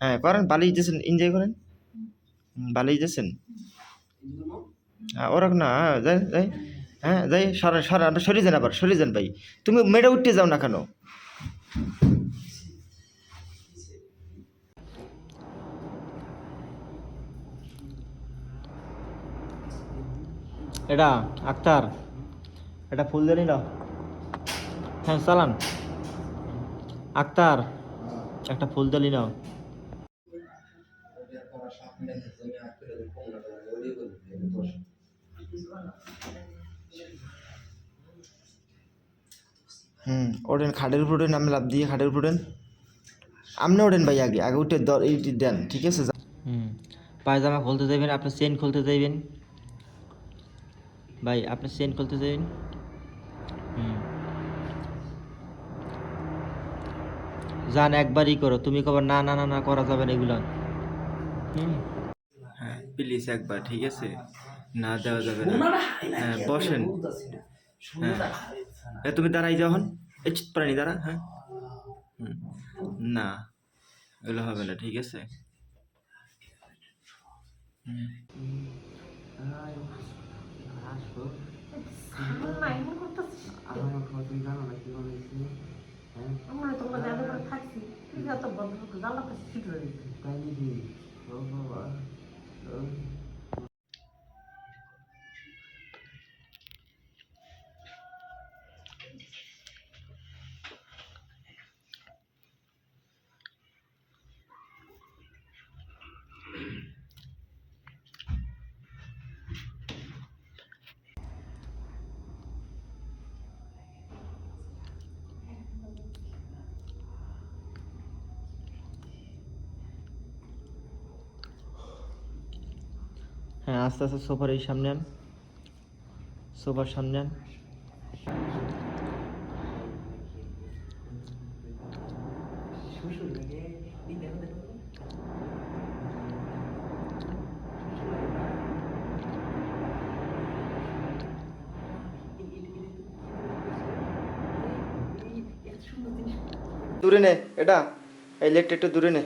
হ্যাঁ করেন বালি দিয়েছেন এনজয় করেন। বালি দিয়েছেন। হ্যাঁ ওরকম না যাই যাই হ্যাঁ যাই সরেন আপনি সরে যান আবার, সরে যান ভাই। তুমি মেয়েটা উঠতে যাও না কেন? এটা, আক্তার, এটা ফুল দিয়ে নিল হ্যাঁ চালান। আক্তার, একটা ফুল দিয়ে নাও হুম ওঠেন খাটের উপর আমি লাভ দিয়ে খাটের উপর আপনি ওঠেন ভাই, আগে আগে উঠে দেন, ঠিক আছে? হুম, পায়জামা খুলতে যাবেন আপনি চেন খুলতে যাবেন। ভাই আপনি চেন খুলতে যাবেন। হুম। যান, একবারই করো, তুমি কবার না না না না, করা যাবে না এগুলো। হুম হ্যাঁ প্লিজ একবার ঠিক আছে? না দেওয়া যাবে না। হ্যাঁ বসেন। হ্যাঁ। এ, তুমি দাঁড়াই যাও হন এ চিৎ প্রাণী দাঁড়া হ্যাঁ। হুম। না এগুলো হবে না ঠিক আছে? আমরা তোমার জাদু করে থাকছি তুই যত বন্ধ জ্বালা করছিস হ্যাঁ আস্তে আস্তে সোফার এই সামনে আন। সোফার সামনে আন। দূরে নে, এটা। লেটটা একটু দূরে নে।